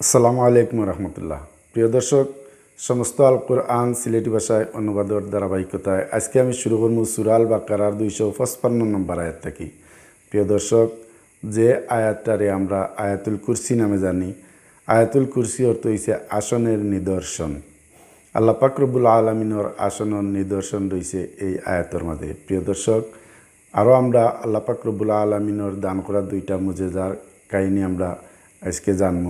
আসসালামু আলাইকুম রহমতুল্লাহ। প্রিয় দর্শক, সমস্ত আল কোরআন সিলেটি ভাষায় অনুবাদের ধারাবাহিকতায় আজকে আমি শুরু করব সুরাল বাকারার দুইশো পঁচপান্ন নম্বর আয়াত থাকি। প্রিয় দর্শক, যে আয়াতটারে আমরা আয়াতুল কুরসি নামে জানি, আয়াতুল কুরসি অর্থ হইছে আসনের নিদর্শন। আল্লাহ পাকরবুল আলমিনের আসনের নিদর্শন রয়েছে এই আয়াতের মাঝে। প্রিয় দর্শক আরও আমরা আল্লাহ পাকরবুল আলমিনের দান করা দুইটা মুজেজার কাহিনী আমরা আজকে জানব।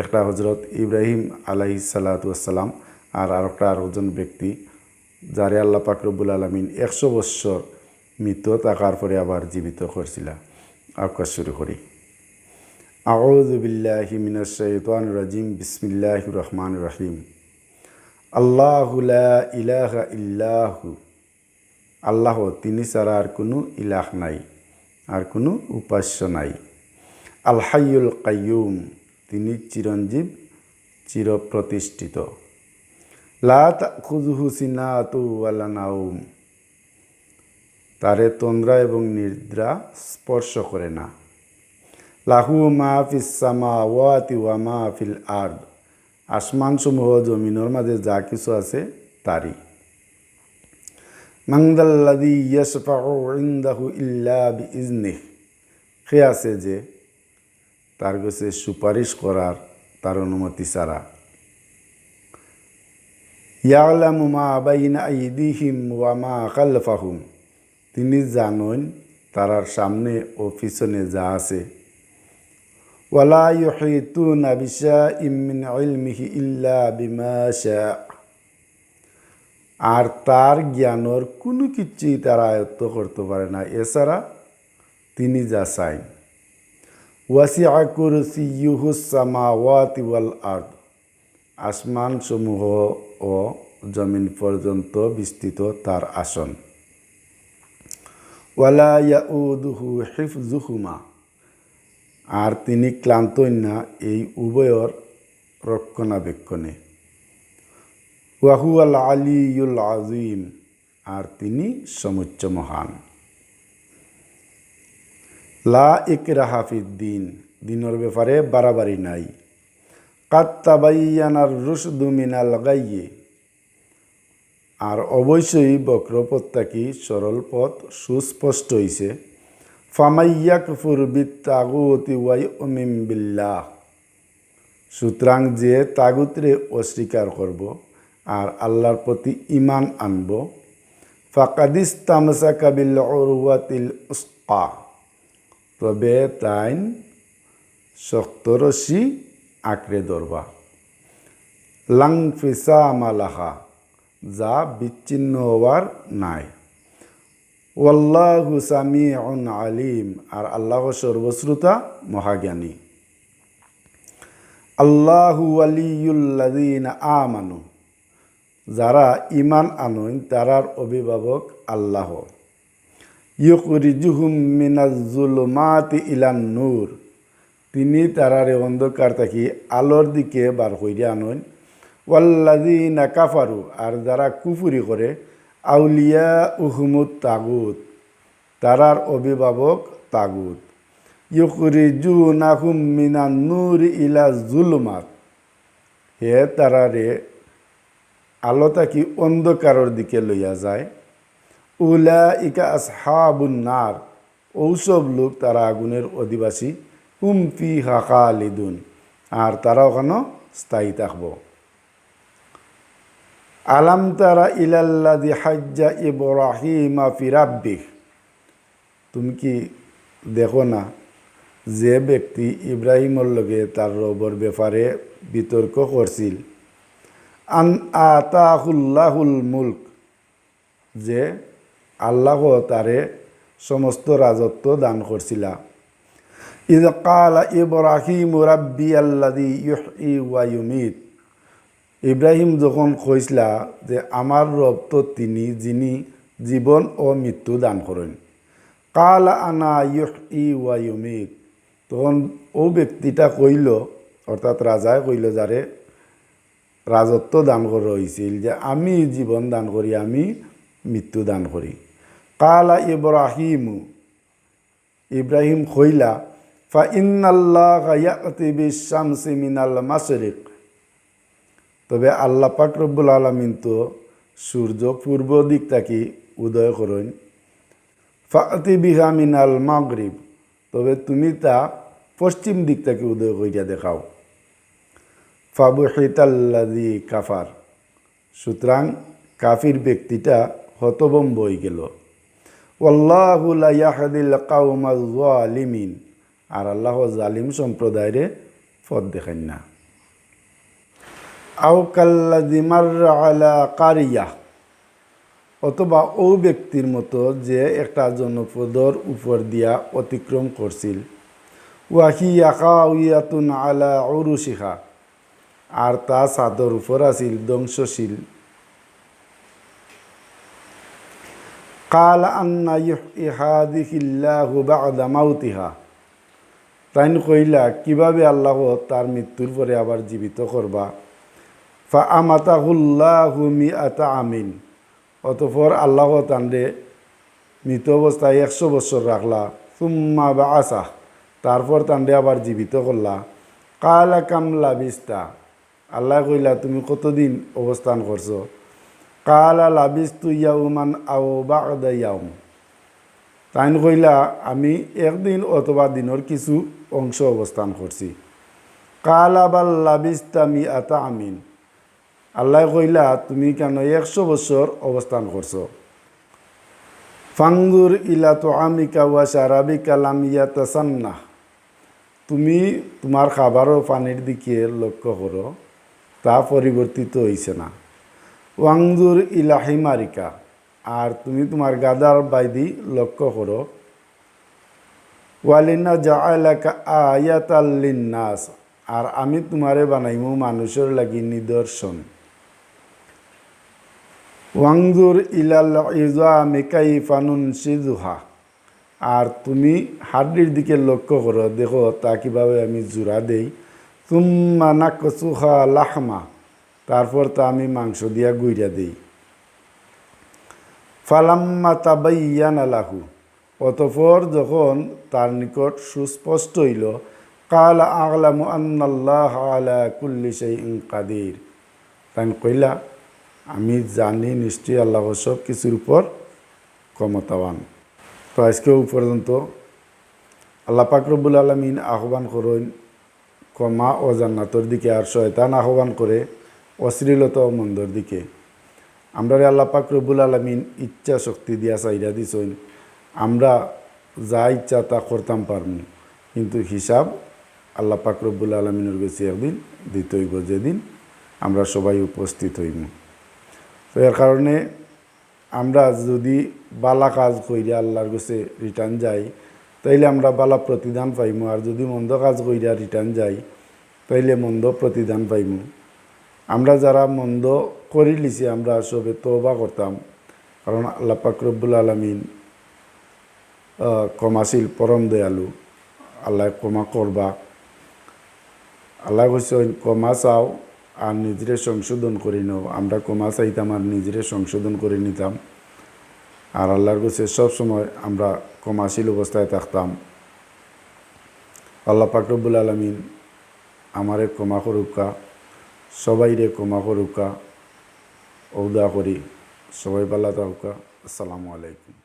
একটা হজরত ইব্রাহিম আলাহি সালাতাম আর আরেকটা আরেকজন ব্যক্তি, যারে আল্লাহ পাকরবুল আলমিন একশো বৎসর মৃত্যু থাকার পরে আবার জীবিত করছিল। আকাশ শুরু করি। আউযু বিল্লাহি মিনাশ শাইতানির রাজিম। বিসমিল্লাহির রহমানির রহিম। আল্লাহু লা ইলাহা আল্লাহ তিনি ছাড়া আর কোনো ইলাহ নাই, আর কোনো উপাস্য নাই। আল হাইয়ুল কাইয়ুম। তিনি চিরঞ্জীব, চিরপ্রতিষ্ঠিত। লা খুজহু নাউম। তারে তন্দ্রা এবং নিদ্রা স্পর্শ করে না। লাহু মা ফিস সামা ওয়াতি ওয়া মা ফিল আর্দ। আসমানসমূহ জমিনের মাঝে যা কিছু আছে তারই। মাংদাল্লাদি ইয়াসফাউ ইন্দাহু ইল্লা বি ইজনিহ সে আছে যে তার কাছে সুপারিশ করার তার অনুমতি ছাড়া। ইয়ালামু মা বাইনা আইদিহিম ওয়া মা খালফাহুম। তিনি জানেন তারার সামনে ও পিছনে যা আছে। ওয়ালা ইউহিতুনা বিশাইম মিন ইলমিহি ইল্লা বিমা শা আর তার জ্ঞানর কোনো কিছুই তারা আয়ত্ত করতে পারে না। এছাড়া তিনি যা চাই ওয়াসিআ কুরসিয়ুহু সামাওয়াতি ওয়াল আরদ। আসমান সমূহ ও জমিন পর্যন্ত বিস্তৃত তার আসন। ওয়ালা ইয়াউদুহু হিফজুহুমা আর তিনি ক্লান্ত না এই উভয়র রক্ষণাবেক্ষণে। ওয়াহু আল আলিউল আজিম আর তিনি সমুচ্চ মহান। লা ইকরাহাফিদ্দিন দিনের ব্যাপারে বাড়াবাড়ি নাই। কাত্তাবাইয়ানার রুশদু মিনাল গাইয়ে আর অবশ্যই বক্রপত্যাকি সরল পথ সুস্পষ্ট হইছে। ফামাইয়াক ফুরবিত তাগুতি ওয়াই অমিম বিল্লাহ। সুতরাং যে তাগুতরে অস্বীকার করব আর আল্লাহর প্রতি ইমান আনব, ফাকাদিস তামসা কাবিল ওরওয়াতিল উস্কা। তবে তাইন শক্ত রশি আঁকড়ে ধরবা। লাং ফিসা মালাহা যা বিচ্ছিন্ন হওয়ার নাই। ওয়াল্লাহু সামিউন আলিম, আর আল্লাহ সর্বশ্রোতা মহাজ্ঞানী। আল্লাহু আলিউল্লাদিন আমানু, যারা ইমান আনইন তারার অভিভাবক আল্লাহ। ইয়কুরিজুহুম মিনাজুলমাতি ইলান নূর। তিনি তারারে অন্ধকার থাকি আলোর দিকে বার কইরা আনইন ওয়াল্লাদিনা কাফারু, আর যারা কুফুরি করে আউলিয়া উহমুদ তাগুত, তারার অভিভাবক তাগুত। ইয়কুরিজু নাহুম মিনা নূর ইলা জুলমাত, হে তারারে আলো তাকি অন্ধকারের দিকে লইয়া যায়। উলা ইকা আসহাবুন নার। ঔসব লোক তারা আগুনের অধিবাসী। হুম ফি হাকা লিদুন আর তারা ওখানে স্থায়ী থাকব। আলাম তারা ইলাল্লাদি হাজ্জা ইব্রাহিমা ফিরাব্বিক তুমি কি দেখো না যে ব্যক্তি ইব্রাহিমর লগে তার রবর ব্যাপারে বিতর্ক করছিল? আন আতাহুল্লাহুল মুল্ক। যে আল্লাহ তারে সমস্ত রাজত্ব দান করছিলা। ইদ কালা ইব্রাহিম রাব্বি আল্লাদি ইউহি ওয়া ইউমিত। ইব্রাহিম যখন কইসলা যে আমার রব তিনি যিনি জীবন ও মৃত্যু দান করেন। কালা আনা ইউহি ওয়া ইউমিত। তখন ও ব্যক্তিটা কইল, অর্থাৎ রাজায় কইল, যারে রাজত্ব দান করা হয়েছিল যে আমি জীবন দান করি, আমি মৃত্যু দান করি। কালা ইব্রাহিম ইব্রাহিম কইলা ফা ইন্নাল্লাহ ইয়াতি বিশামসি মিনাল মাশরিক তবে আল্লাহ পাক রব্বুল আলমিন তো সূর্য পূর্ব দিক থাকি উদয় করেন। ফাতি বিহা মিনাল মাগরিব। তবে তুমি তা পশ্চিম দিক থেকে উদয় করিয়া দেখাও। ফাবুহিতাল্লাদি কাফার। সুতরাং কাফির ব্যক্তিটা হতবম্ব হয়ে গেল। ওল্লাহুল ইয়াহাদিল কাউমাল জালিমিন আর আল্লাহ জালিম সম্প্রদায়ের পথ দেখেন না। আও কাল্লাদি মাররা আলা কারিয়া। অথবা ও ব্যক্তির মতো যে একটা জনপদর উপর দিয়া অতিক্রম করছিল। ওয়াহি আকা উইয়াতুন আলা অরুশিখা আর তা চাদর উপর আছিল ধ্বংসশীল। কাল আন্না ইহাদিহিল্লাহু বাদা মাউতিহা তাইন কইলা, কীভাবে আল্লাহ তার মৃত্যুর পরে আবার জীবিত করবা? ফা আমাতাহুল্লাহু মি আতা আমিন। অতপর আল্লাহ তান্ডে মৃত অবস্থায় একশো বছর রাখলা। সুম্মা বা আসা তারপর তান্ডে আবার জীবিত করলা। কালা কামলা বিস্তা আল্লাহ কইলা, তুমি কতদিন অবস্থান করছ? কালা লাবিস্তু ইয়াউমান আও বা ইয়াউম। তাইন কইলা, আমি একদিন অথবা দিনের কিছু অংশ অবস্থান করছি কালা বাল লাবিস্তা মি আতা আমিন। আল্লাহ কইলা, তুমি কেন একশো বছর অবস্থান করছ ফাঙ্গুর ইলা তো আমিকা ওয়া সারাবিকা লামিয়া তাসান্না তুমি তোমার খাবার ও পানির দিকে লক্ষ্য করো তা পরিবর্তিত হয়েছে না। ওয়াংজুর ইলাহি হিমারিকা। আর তুমি তোমার গাদার বাইদি লক্ষ্য করো। ওয়ালিনা জাআলাকা আয়াতাল্লিন নাস আর আমি তোমারে বানাইমু মানুষের লাগি নিদর্শন। ওয়াংজুর ইলাল ইজামি কাইফানুন সিজুহা আর তুমি হাড্ডির দিকে লক্ষ্য করো। দেখো তা কীভাবে আমি জোড়া দেই। তুম্মা নাকসুহা লাহমা। তারপর তা আমি মাংস দিয়া গুইরা দেই। ফালাম্মা তাবাইয়ান আলাহু অতপর যখন তার নিকট সুস্পষ্ট হইল, কাল আগলামু আন্নাল্লাহ আলা কুল্লি সেই কাদির তাই কইলা, আমি জানি নিশ্চয়ই আল্লাহ সব কিছুর উপর ক্ষমতাবান। তো আজকেও পর্যন্ত আল্লাহ পাকরবুল আলমিন আহ্বান করেন, ক্ষমা ও জান্নাতর দিকে আর শয়তান আহ্বান করে অশ্লীলতা মন্দর দিকে। আমরা আল্লাহ পাক রব্বুল আলমিন ইচ্ছা শক্তি দিয়া চাইরা দিছইন আমরা যা ইচ্ছা তা করতাম পারমু। কিন্তু হিসাব আল্লাহ পাক রব্বুল আলমিনের গেছে একদিন দিতইব যেদিন আমরা সবাই উপস্থিত হইম। তো এর কারণে আমরা যদি বালা কাজ কইরা আল্লাহর কাছে রিটার্ন যাই, তাইলে আমরা বালা প্রতিদান পাইমু। আর যদি মন্দ কাজ কইরা রিটার্ন যাই, তাইলে মন্দ প্রতিদান পাইমু। আমরা যারা মন্দ করি লিছি, আমরা সবে তবা করতাম। কারণ আল্লাহ পাক রব্বুল আলমিন কমাশীল পরম দয়ালু। আল্লাহ ক্ষমা করবা। আল্লাহ কৈছে ক্ষমা চাও আর নিজেরে সংশোধন করে নাও। আমরা ক্ষমা চাইতাম আর নিজেরে সংশোধন করে নিতাম। আর আল্লাহর কাছে সবসময় আমরা ক্ষমাশীল অবস্থায় থাকতাম। আল্লাহ পাকরবুল আলমিন আমারে ক্ষমা করুকা সবাইরে ক্ষমা করুকা ঔদা করি সবাই ভালো থাকুকা আসসালামু আলাইকুম।